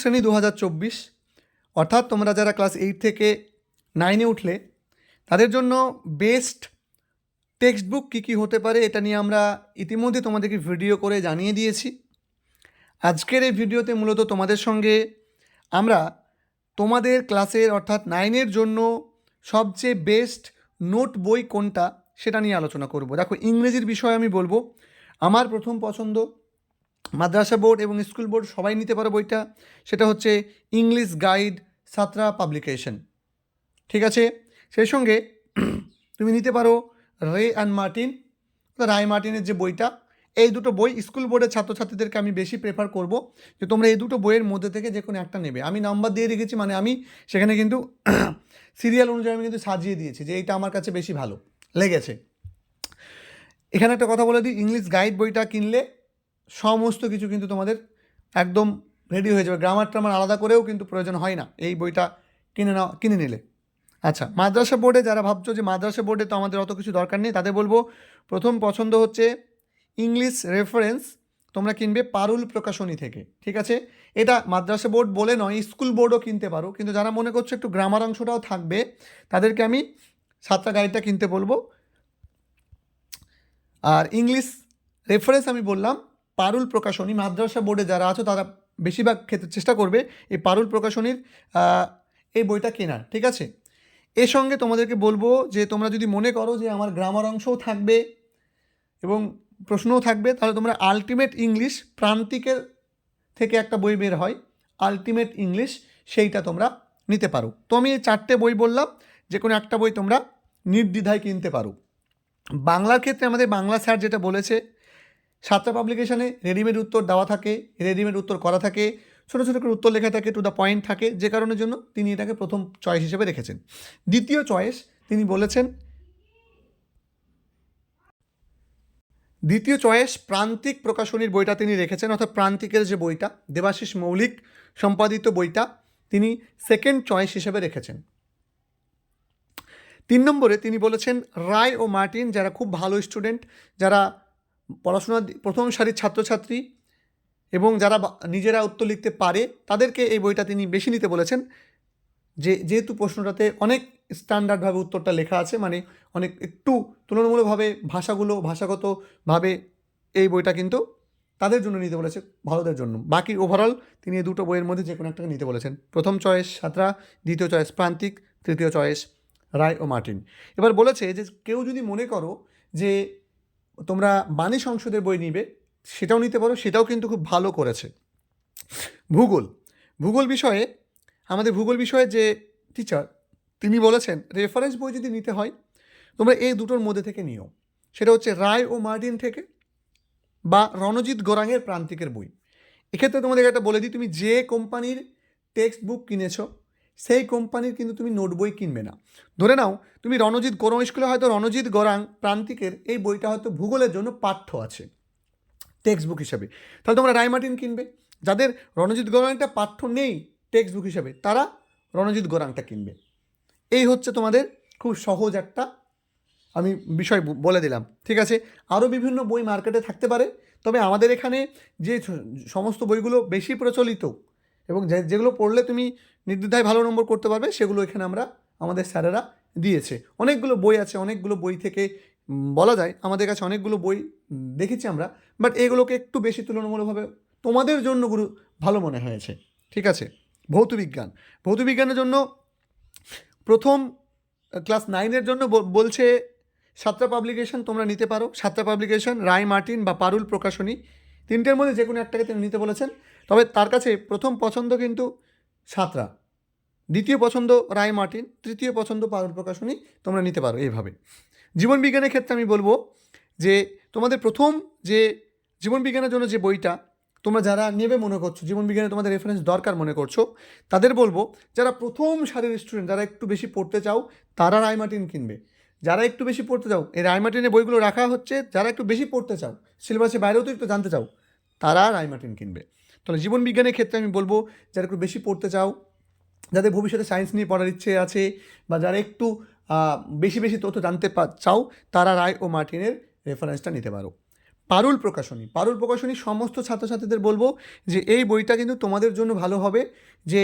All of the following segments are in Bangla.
শ্রেণি দু হাজার চব্বিশ, অর্থাৎ তোমরা যারা ক্লাস এইট থেকে নাইনে উঠলে, তাদের জন্য বেস্ট টেক্সট বুক কী কী হতে পারে এটা নিয়ে আমরা ইতিমধ্যে তোমাদেরকে ভিডিও করে জানিয়ে দিয়েছি। আজকের এই ভিডিওতে মূলত তোমাদের সঙ্গে আমরা তোমাদের ক্লাসের অর্থাৎ নাইনের জন্য সবচেয়ে বেস্ট নোট বই কোনটা সেটা নিয়ে আলোচনা করব। দেখো, ইংরেজির বিষয়ে আমি বলব। আমার প্রথম পছন্দ মাদ্রাসা বোর্ড এবং স্কুল বোর্ড সবাই নিতে পারো বইটা। সেটা হচ্ছে ইংলিশ গাইড সাতরা পাবলিকেশন। ঠিক আছে? সেই সঙ্গে তুমি নিতে পারো রে অ্যান্ড মার্টিন রায় মার্টিনের যে বইটা, এই দুটো বই স্কুল বোর্ডের ছাত্রছাত্রীদেরকে আমি বেশি প্রেফার করব যে তোমরা এই দুটো বইয়ের মধ্যে থেকে যে কোনো একটা নেবে। আমি নাম্বার দিয়ে রেখেছি মানে আমি সেখানে কিন্তু সিরিয়াল অনুযায়ী আমি কিন্তু সাজিয়ে দিয়েছি যে এইটা আমার কাছে বেশি ভালো লেগেছে। এখানে একটা কথা বলে দিই, ইংলিশ গাইড বইটা কিনলে সমস্ত কিছু কিন্তু তোমাদের একদম রেডি হয়ে যাবে। গ্রামার ট্রামার আলাদা করেও কিন্তু প্রয়োজন হয় না এই বইটা কিনে নাও, কিনে নিলে। আচ্ছা মাদ্রাসা বোর্ডে যারা ভাবছ যে মাদ্রাসা বোর্ডে তো আমাদের অত কিছু দরকার নেই, তাদের বলব, প্রথম পছন্দ হচ্ছে ইংলিশ রেফারেন্স তোমরা কিনবে পারুল প্রকাশনী থেকে, ঠিক আছে? এটা মাদ্রাসা বোর্ড বলে নয় স্কুল বোর্ডও কিনতে পারো, কিন্তু যারা মনে করছ একটু গ্রামার অংশটাও থাকবে, তাদেরকে আমি সাতটা গাইডটা কিনতে বলব। আর ইংলিশ রেফারেন্স আমি বললাম পারুল প্রকাশনী মাদ্রাসা বোর্ডে যারা আছো তারা বেশিরভাগ ক্ষেত্রে চেষ্টা করবে এই পারুল প্রকাশনীর এই বইটা কেনার, ঠিক আছে? এর সঙ্গে তোমাদেরকে বলব যে তোমরা যদি মনে করো যে আমার গ্রামার অংশও থাকবে এবং প্রশ্নও থাকবে, তাহলে তোমরা আলটিমেট ইংলিশ প্রান্তিকের থেকে একটা বই বের হয় আলটিমেট ইংলিশ সেইটা তোমরা নিতে পারো। তো আমি এই চারটে বই বললাম, যে কোনো একটা বই তোমরা নির্দ্বিধায় কিনতে পারো। বাংলার ক্ষেত্রে আমাদের বাংলা স্যার যেটা বলেছে সাতটা পাবলিকেশনে রেডিমেড উত্তর দেওয়া থাকে রেডিমেড উত্তর করা থাকে, ছোটো ছোটো করে উত্তর লেখা থাকে টু দ্য পয়েন্ট থাকে, যে কারণের জন্য তিনি এটাকে প্রথম চয়েস হিসেবে রেখেছেন। দ্বিতীয় চয়েস তিনি বলেছেন, দ্বিতীয় চয়েস প্রান্তিক প্রকাশনীর বইটা তিনি রেখেছেন, অর্থাৎ প্রান্তিকের যে বইটা, দেবাশিস মৌলিক সম্পাদিত বইটা, তিনি সেকেন্ড চয়েস হিসেবে রেখেছেন। তিন নম্বরে তিনি বলেছেন, রায় ও মার্টিন, যারা খুব ভালো স্টুডেন্ট যারা পড়াশোনার দি- প্রথম সারির ছাত্রছাত্রী এবং যারা নিজেরা উত্তর লিখতে পারে, তাদেরকে এই বইটা তিনি বেশি নিতে বলেছেন। যে, যেহেতু প্রশ্নটাতে অনেক স্ট্যান্ডার্ডভাবে উত্তরটা লেখা আছে মানে অনেক একটু তুলনামূলকভাবে ভাষাগুলো, ভাষাগতভাবে এই বইটা কিন্তু তাদের জন্য নিতে বলেছে ভালোদের জন্য। বাকি ওভারঅল তিনি এই দুটো বইয়ের মধ্যে যে কোনো একটাকে নিতে বলেছেন। প্রথম চয়েস সাঁতরা, দ্বিতীয় চয়েস প্রান্তিক, তৃতীয় চয়েস রায় ও মার্টিন। এবার বলেছে যে, কেউ যদি মনে করো যে তোমরা বাণী সংসদের বই নিবে, সেটাও নিতে পারো, সেটাও কিন্তু খুব ভালো করেছে। ভূগোল ভূগোল বিষয়ে, আমাদের ভূগোল বিষয়ে যে টিচার তিনি বলেছেন রেফারেন্স বই যদি নিতে হয়, তোমরা এই দুটোর মধ্যে থেকে নিও। সেটা হচ্ছে রায় ও মার্টিন থেকে বা রণজিৎ গোরাঙের প্রান্তিকের বই। এক্ষেত্রে তোমাদের একটা বলে দিই, তুমি যে কোম্পানির টেক্সট বুক কিনেছো সেই কোম্পানির কিন্তু তুমি নোট বই কিনবে না। ধরে নাও, তুমি রণজিৎ গোরাং স্কুলে হয়তো রণজিৎ গরাং প্রান্তিকের এই বইটা হয়তো ভূগোলের জন্য পাঠ্য আছে টেক্সট বুক হিসাবে। তাহলে তোমরা রায়মার্টিন কিনবে। যাদের রণজিৎ গোরাংটা পাঠ্য নেই টেক্সট বুক হিসাবে, তারা রণজিৎ গরাংটা কিনবে। এই হচ্ছে তোমাদের খুব সহজ একটা, আমি বিষয় বলে দিলাম। ঠিক আছে? আরও বিভিন্ন বই মার্কেটে থাকতে পারে, তবে আমাদের এখানে যে সমস্ত বইগুলো বেশি প্রচলিত এবং যেগুলো পড়লে তুমি নির্দ্বিধায় ভালো নম্বর করতে পারবে, সেগুলো এখানে আমরা আমাদের স্যারেরা দিয়েছে। অনেকগুলো বই আছে, অনেকগুলো বই থেকে বলা যায়, আমাদের কাছে অনেকগুলো বই দেখেছি আমরা, বাট এগুলোকে একটু বেশি তুলনামূলকভাবে তোমাদের জন্য গুরু, ভালো মনে হয়েছে। ঠিক আছে? ভৌতবিজ্ঞান ভৌতবিজ্ঞানের জন্য প্রথম ক্লাস নাইনের জন্য বলছে সাতটা পাবলিকেশন তোমরা নিতে পারো। সাতটা পাবলিকেশন, রায় মার্টিন বা পারুল প্রকাশনী তিনটের মধ্যে যে কোনো একটাকে তিনি নিতে বলেছেন। তবে তার কাছে প্রথম পছন্দ কিন্তু সাতরা। দ্বিতীয় পছন্দ রায় মার্টিন, তৃতীয় পছন্দ পারুল প্রকাশনী, তোমরা নিতে পারো এইভাবে। জীবনবিজ্ঞানের ক্ষেত্রে আমি বলব যে, তোমাদের প্রথম যে জীবনবিজ্ঞানের জন্য যে বইটা, তোমরা যারা নেবে মনে করছ জীবনবিজ্ঞানে তোমাদের রেফারেন্স দরকার মনে করছ, তাদের বলব যারা প্রথম সারির স্টুডেন্ট যারা একটু বেশি পড়তে চাও, তারা রায়মার্টিন কিনবে। যারা একটু বেশি পড়তে চাও, এই রায়মার্টিনের বইগুলো রাখা হচ্ছে, যারা একটু বেশি পড়তে চাও সিলেবাসের বাইরেও তো একটু জানতে চাও তারা রায়মার্টিন কিনবে। তাহলে জীবন বিজ্ঞানের ক্ষেত্রে আমি বলব, যারা একটু বেশি পড়তে চাও, যাদের ভবিষ্যতে সায়েন্স নিয়ে পড়ার ইচ্ছে আছে, বা যারা একটু বেশি বেশি তথ্য জানতে চাও, তারা রায় ও মার্টিনের রেফারেন্সটা নিতে পারো। পারুল প্রকাশনী। পারুল প্রকাশনী সমস্ত ছাত্রছাত্রীদের বলব যে, এই বইটা কিন্তু তোমাদের জন্য ভালো হবে যে,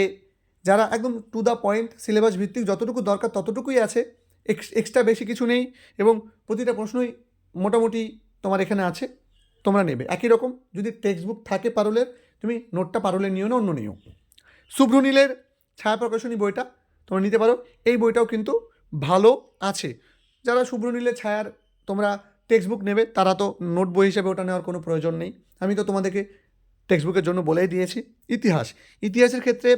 যারা একদম টু দ্য পয়েন্ট সিলেবাস ভিত্তিক যতটুকু দরকার ততটুকুই আছে এক্সট্রা বেশি কিছু নেই এবং প্রতিটা প্রশ্নই মোটামুটি তোমার এখানে আছে। তোমরা নেবে। একই রকম, যদি টেক্সট বুক থাকে পারুলের, তুমি নোটটা পারুলের নিও না, অন্য নিও। শুভ্রনীলের ছায়া প্রকাশনী বইটা তোমরা নিতে পারো। এই বইটাও কিন্তু ভালো আছে। যারা শুভ্রনীলের ছায়ার তোমরা টেক্সট বুক নেবে, তারা তো নোট বই হিসেবে ওটা নেওয়ার কোনো প্রয়োজন নেই। আমি তো তোমাদেরকে টেক্সট বুকের জন্য বলেই দিয়েছি। ইতিহাস। ইতিহাসের ক্ষেত্রে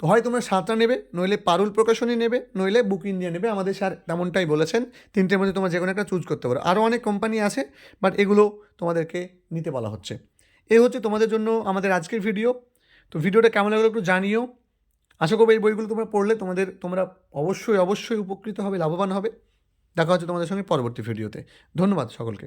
তো হয় তোমরা সাতটা নেবে, নইলে পারুল প্রকাশনী নেবে, নইলে বুক ইন্ডিয়া নেবে। আমাদের স্যার তেমনটাই বলেছেন, তিনটের মধ্যে তোমরা যে কোনো একটা চুজ করতে পারো। আরও অনেক কোম্পানি আছে বাট এগুলো তোমাদেরকে নিতে বলা হচ্ছে। এই হচ্ছে তোমাদের জন্য আমাদের আজকের ভিডিও তো ভিডিওটা কেমন লাগল একটু জানিও। আশা করব এই বইগুলো তোমরা পড়লে তোমাদের, তোমরা অবশ্যই অবশ্যই উপকৃত হবে, লাভবান হবে। দেখা হচ্ছে তোমাদের সঙ্গে পরবর্তী ভিডিওতে ধন্যবাদ সকলকে।